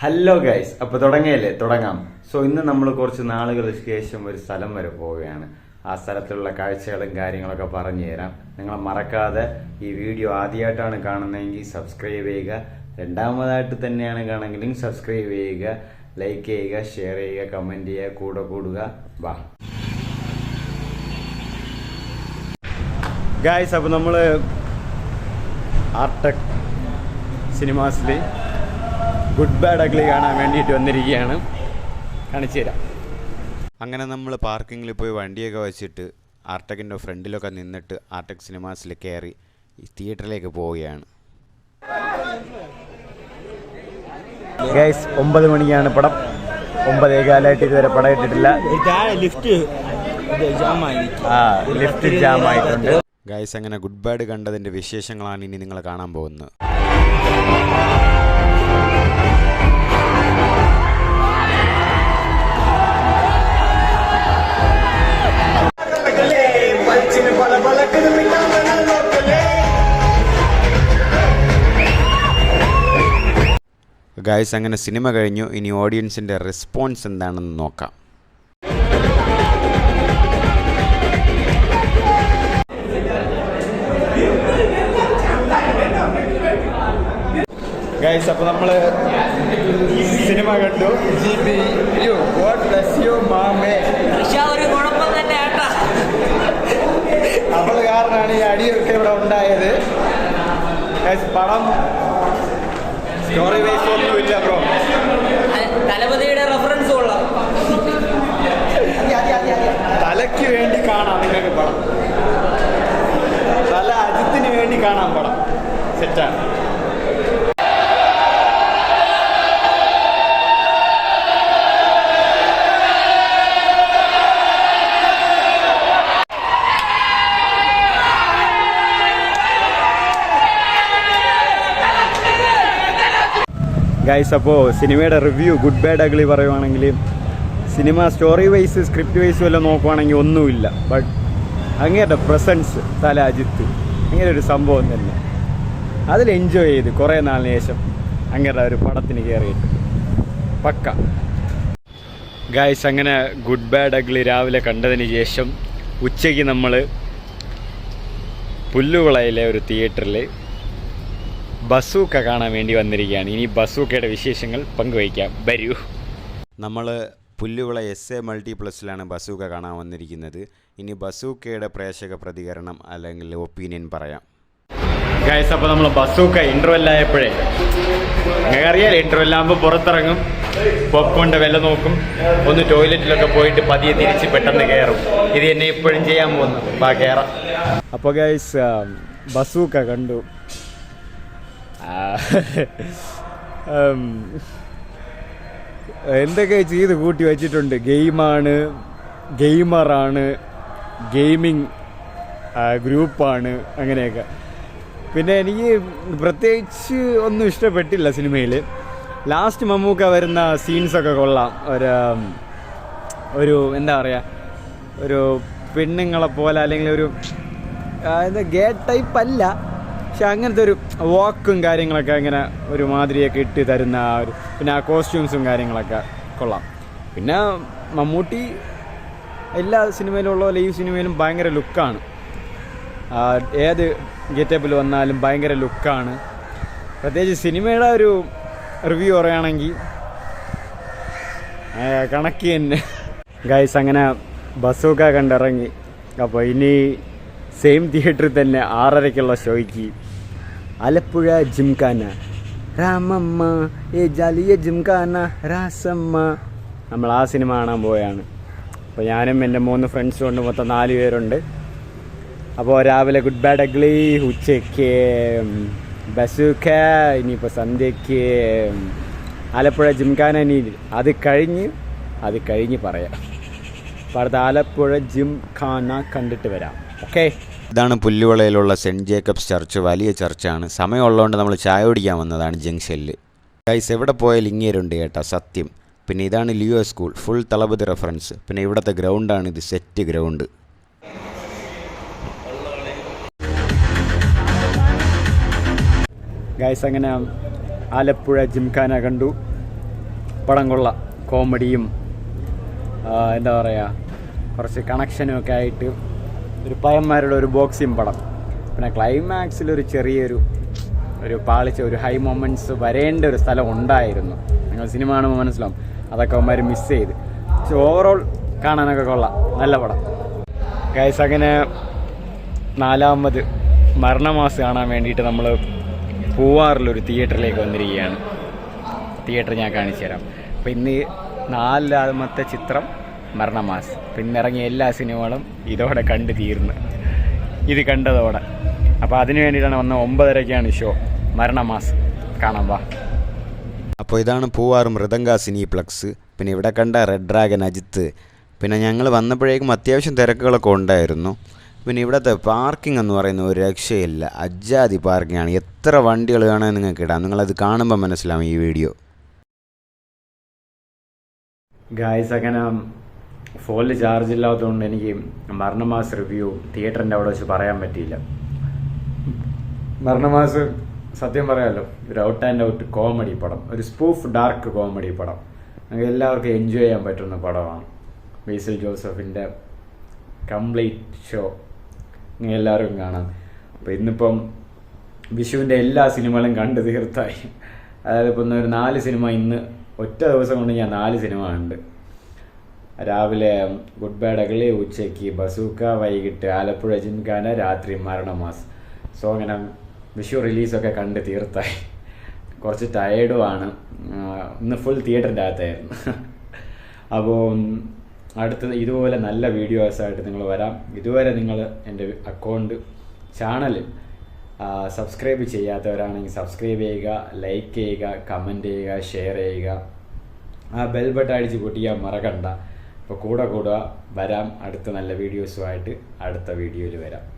Hello guys അപ്പോൾ തുടങ്ങിയല്ലേ? തുടങ്ങാം. So ഇന്ന് നമ്മൾ കുറച്ച് നാളുകൾക്ക് ശേഷം ഒരു സ്ഥലം വരെ പോവുകയാണ്. ആ സ്ഥലത്തുള്ള കാഴ്ചകളും കാര്യങ്ങളൊക്കെ പറഞ്ഞു തരാം. നിങ്ങൾ മറക്കാതെ ഈ വീഡിയോ ആദ്യമായിട്ടാണ് കാണുന്നതെങ്കിൽ സബ്സ്ക്രൈബ് ചെയ്യുക. രണ്ടാമതായിട്ട് തന്നെയാണ് കാണുമെങ്കിലും സബ്സ്ക്രൈബ് ചെയ്യുക ലൈക്ക് ചെയ്യുക ഷെയർ ചെയ്യുക കമന്റ് ചെയ്യുക കൂടെ കൂടുക. വാ. ഗായ്സ് അപ്പോൾ നമ്മൾ ആർടെക് സിനിമാസിൽ ഗുഡ് ബാഡ് അഗ്ലി കാണാൻ വേണ്ടിയിട്ട് വന്നിരിക്കുകയാണ്. കാണിച്ചു തരാം. അങ്ങനെ നമ്മൾ പാർക്കിങ്ങിൽ പോയി വണ്ടിയൊക്കെ വെച്ചിട്ട് ആർടെക്കിന്റെ ഫ്രണ്ടിലൊക്കെ നിന്നിട്ട് ആർടെക് സിനിമാസിൽ കയറി ഈ തിയേറ്ററിലേക്ക് പോവുകയാണ്. ഗൈസ് ഒമ്പത് മണിക്കാണ് പടം. ഒമ്പതേ കാലമായിട്ട് ഇതുവരെ പടം ഇട്ടിട്ടില്ല. ആ ലിഫ്റ്റ് ജാം ആയിട്ടുണ്ട്. ഗൈസ് അങ്ങനെ ഗുഡ് ബാഡ് കണ്ടതിന്റെ വിശേഷങ്ങളാണ് ഇനി നിങ്ങൾ കാണാൻ പോകുന്നത്. ഗൈസ് അങ്ങനെ സിനിമ കഴിഞ്ഞു. ഇനി ഓഡിയൻസിന്റെ റെസ്പോൺസ് എന്താണെന്ന് നോക്കാം. ഗായ്സ് അപ്പോൾ നമ്മൾ സിനിമ കണ്ടു. ജി യു ഗോഡ് ബ്ലസ് യു മാമേ. ഒരു കുഴപ്പം തന്നെ ഏട്ടാ അവൾ കാരണമാണ് ഈ അടിയൊക്കെ ഇവിടെ ഉണ്ടായത്. പണം പടം. സ്റ്റോറി വൈസ് ഒന്നും ഇല്ല ബ്രോ ഗൈസ് അപ്പോൾ സിനിമയുടെ റിവ്യൂ ഗുഡ് ബാഡ് അഗ്ലി പറയുവാണെങ്കിൽ സിനിമ സ്റ്റോറി വൈസ് സ്ക്രിപ്റ്റ് വൈസ് വല്ലതും നോക്കുവാണെങ്കിൽ ഒന്നുമില്ല. ബട്ട് അങ്ങേരുടെ പ്രസൻസ് തല അജിത്ത്. അങ്ങനെ ഒരു സംഭവം തന്നെ. അതിൽ എൻജോയ് ചെയ്ത് കുറേ നാളിന് ശേഷം അങ്ങേരുടെ ഒരു പടത്തിന് കയറിയിട്ട്. പക്ക. ഗായ്സ് അങ്ങനെ ഗുഡ് ബാഡ് അഗ്ലി രാവിലെ കണ്ടതിന് ശേഷം ഉച്ചയ്ക്ക് നമ്മൾ പുല്ലുവിളയിലെ ഒരു തിയേറ്ററിൽ ബസൂക്ക കാണാൻ വേണ്ടി വന്നിരിക്കുകയാണ്. ഇനി ബസൂക്കയുടെ വിശേഷങ്ങൾ പങ്കുവയ്ക്കാം. വരൂ. നമ്മൾ പുല്ലുവിള എസ് എ മൾട്ടിപ്ലസിലാണ് ബസൂക്ക കാണാൻ വന്നിരിക്കുന്നത്. ഇനി ബസൂക്കയുടെ പ്രേക്ഷക പ്രതികരണം അല്ലെങ്കിൽ ഒപ്പീനിയൻ പറയാം. ഗൈസ് അപ്പോൾ നമ്മൾ ബസൂക്ക ഇന്റർവെൽ ആയപ്പോഴേ നിങ്ങൾക്ക് അറിയാലോ ഇന്റർവെൽ ആകുമ്പോൾ പുറത്തിറങ്ങും പോപ്കോണിന്റെ വില നോക്കും ഒന്ന് ടോയ്ലറ്റിലൊക്കെ പോയിട്ട് പതിയെ തിരിച്ച് പെട്ടെന്ന് കയറും ഇത് എന്നെ ഇപ്പോഴും ചെയ്യാൻ പോകുന്നു ബാ കയറാം അപ്പോൾ ഗൈസ് ബസൂക്ക കണ്ടു. എന്തൊക്കെ ചെയ്ത് കൂട്ടി വച്ചിട്ടുണ്ട്? ഗെയിമാണ് ഗെയിമറാണ് ഗെയിമിങ് ഗ്രൂപ്പാണ് അങ്ങനെയൊക്കെ. പിന്നെ എനിക്ക് പ്രത്യേകിച്ച് ഒന്നും ഇഷ്ടപ്പെട്ടില്ല സിനിമയിൽ ലാസ്റ്റ് മമ്മൂക്ക വരുന്ന സീൻസൊക്കെ കൊള്ളാം. ഒരു ഒരു എന്താ പറയുക ഒരു പെണ്ണുങ്ങളെ പോലെ അല്ലെങ്കിൽ ഒരു എന്താ ഗേ ടൈപ്പ് അല്ല. പക്ഷെ അങ്ങനത്തെ ഒരു വാക്കും കാര്യങ്ങളൊക്കെ അങ്ങനെ ഒരു മാതിരിയൊക്കെ ഇട്ട് തരുന്ന ആ ഒരു പിന്നെ ആ കോസ്റ്റ്യൂംസും കാര്യങ്ങളൊക്കെ കൊള്ളാം. പിന്നെ മമ്മൂട്ടി എല്ലാ സിനിമയിലും ഉള്ള പോലെ ഈ സിനിമയിലും ഭയങ്കര ലുക്കാണ് ഏത് ഗെറ്റപ്പിൽ വന്നാലും ഭയങ്കര ലുക്കാണ് പ്രത്യേകിച്ച് സിനിമയുടെ ഒരു റിവ്യൂ പറയുകയാണെങ്കിൽ കണക്ക് തന്നെ. ഗൈസ് അങ്ങനെ ബസ്സൊക്കെ കണ്ടിറങ്ങി. അപ്പോൾ ഇനി സെയിം തിയേറ്ററിൽ തന്നെ ആറരയ്ക്കുള്ള ഷോയ്ക്ക് ആലപ്പുഴ ജിംഖാന. രാമമ്മ ഏ ജാലിയ ജിംഖാന രാസമ്മ. നമ്മൾ ആ സിനിമ കാണാൻ പോയാണ്. അപ്പോൾ ഞാനും എന്റെ മൂന്ന് ഫ്രണ്ട്സും ഉണ്ട് മൊത്തം നാല് പേരുണ്ട്. അപ്പോൾ രാവിലെ ഗുഡ് ബൈ ഡഗ്ലി ഉച്ചയ്ക്ക് ബസുക്ക ഇനിയിപ്പോൾ സന്ധ്യയ്ക്ക് ആലപ്പുഴ ജിംഖാന ഇനി അത് കഴിഞ്ഞ് അത് കഴിഞ്ഞ് പറയാം. അപ്പോൾ അടുത്ത ആലപ്പുഴ ജിം ഖാന കണ്ടിട്ട് വരാം. ഓക്കെ ഇതാണ് പുല്ലുവളയിലുള്ള സെന്റ് ജേക്കബ്സ് ചർച്ച്. വലിയ ചർച്ചാണ്. സമയമുള്ളതുകൊണ്ട് നമ്മൾ ചായ കുടിക്കാൻ വന്നതാണ് ജംഗ്ഷനിൽ ഗൈസ് എവിടെ പോയാൽ ഇങ്ങേരുണ്ട് കേട്ടോ സത്യം. പിന്നെ ഇതാണ് Leo school full Thalapathy reference. പിന്നെ ഇവിടുത്തെ ഗ്രൗണ്ടാണ് ഇത് സെറ്റ് ഗ്രൗണ്ട്. ഗൈസ് അങ്ങനെ ആലപ്പുഴ ജിംഖാന കണ്ടു. പടം കൊള്ള കോമഡിയും എന്താ പറയുക കുറച്ച് കണക്ഷനും ഒക്കെ ആയിട്ട് ഒരു പയന്മാരുടെ ഒരു ബോക്സിംഗ് പടം. പിന്നെ ക്ലൈമാക്സിൽ ഒരു ചെറിയൊരു ഒരു പാളിച്ച ഒരു ഹൈ മൊമെന്റ്സ് വരേണ്ട ഒരു സ്ഥലം ഉണ്ടായിരുന്നു. നിങ്ങൾ സിനിമ കാണുമ്പോൾ മനസ്സിലാവും. അതൊക്കെ അവന്മാർ മിസ് ചെയ്ത്. പക്ഷെ ഓവറോൾ കാണാനൊക്കെ കൊള്ളാം. നല്ല പടം. ഗൈസ് അങ്ങനെ നാലാമത് മരണമാസ് കാണാൻ വേണ്ടിയിട്ട് നമ്മൾ പൂവാറിലൊരു തിയേറ്ററിലേക്ക് വന്നിരിക്കുകയാണ്. തിയേറ്റർ ഞാൻ കാണിച്ചു തരാം അപ്പോൾ ഇന്ന് നാലാമത്തെ ചിത്രം മരണമാസ്. പിന്നിറങ്ങിയ എല്ലാ സിനിമകളും ഇതോടെ കണ്ടു തീർന്ന്. ഇത് കണ്ടതോടെ. അപ്പോൾ അതിന് വേണ്ടിയിട്ടാണ് വന്ന ഒമ്പതരയ്ക്കാണ് ഷോ. മരണമാസ്. കാണാം വാ. അപ്പോൾ ഇതാണ് പൂവാറും മൃദംഗ സിനിപ്ലക്സ്. പിന്നെ ഇവിടെ കണ്ട റെഡ് ഡ്രാഗൻ അജിത്ത്. പിന്നെ ഞങ്ങൾ വന്നപ്പോഴേക്കും അത്യാവശ്യം തിരക്കുകളൊക്കെ ഉണ്ടായിരുന്നു. പിന്നെ ഇവിടുത്തെ പാർക്കിംഗ് എന്ന് പറയുന്ന ഒരു രക്ഷയില്ല. അജാതി പാർക്കിംഗ് ആണ് എത്ര വണ്ടികൾ വേണമെന്ന് നിങ്ങൾക്ക് ഇടാം. നിങ്ങളത് കാണുമ്പോൾ മനസ്സിലാവും ഈ വീഡിയോ. ഗായ്സ് അങ്ങനെ ഫോണിൽ ചാർജ് ഇല്ലാത്തതുകൊണ്ട് എനിക്ക് മരണമാസ് റിവ്യൂ തിയേറ്ററിന്റെ അവിടെ വെച്ച് പറയാൻ പറ്റിയില്ല. മരണമാസ് സത്യം പറയാമല്ലോ ഒരു ഔട്ട് ആൻഡ് ഔട്ട് കോമഡി പടം ഒരു സ്പൂഫ് ഡാർക്ക് കോമഡി പടം. നമുക്ക് എല്ലാവർക്കും എൻജോയ് ചെയ്യാൻ പറ്റുന്ന പടമാണ്. ബേസിൽ ജോസഫിന്റെ കംപ്ലീറ്റ് ഷോ. നിങ്ങൾ എല്ലാവർക്കും കാണാം. അപ്പോൾ ഇന്നിപ്പം വിഷുവിന്റെ എല്ലാ സിനിമകളും കണ്ട് തീർത്തായി. അതായത് ഇപ്പം ഒരു നാല് സിനിമ ഇന്ന് ഒറ്റ ദിവസം കൊണ്ട് ഞാൻ നാല് സിനിമ കണ്ട്. രാവിലെ ഗുഡ് ബാഡ് അഗളി ഉച്ചയ്ക്ക് ബസൂക്ക വൈകിട്ട് ആലപ്പുഴ ജിംഖാന രാത്രി മരണമാസ്. സോ അങ്ങനെ വിഷു റിലീസൊക്കെ കണ്ട് തീർത്തായി. കുറച്ച് ടയേർഡുമാണ് ഇന്ന് ഫുൾ തിയേറ്ററിന്റെ അകത്തായിരുന്നു അപ്പോൾ അടുത്ത ഇതുപോലെ നല്ല വീഡിയോസായിട്ട് നിങ്ങൾ വരാം. ഇതുവരെ നിങ്ങൾ എന്റെ അക്കൗണ്ട് ചാനൽ സബ്സ്ക്രൈബ് ചെയ്യാത്തവരാണെങ്കിൽ സബ്സ്ക്രൈബ് ചെയ്യുക ലൈക്ക് ചെയ്യുക കമന്റ് ചെയ്യുക ഷെയർ ചെയ്യുക. ആ ബെൽ ബട്ടൺ അടിച്ച് പൊട്ടിക്കാൻ മറക്കണ്ട. അപ്പോൾ കൂടെ കൂടെ വരാം അടുത്ത നല്ല വീഡിയോസുമായിട്ട് അടുത്ത വീഡിയോയിൽ വരാം.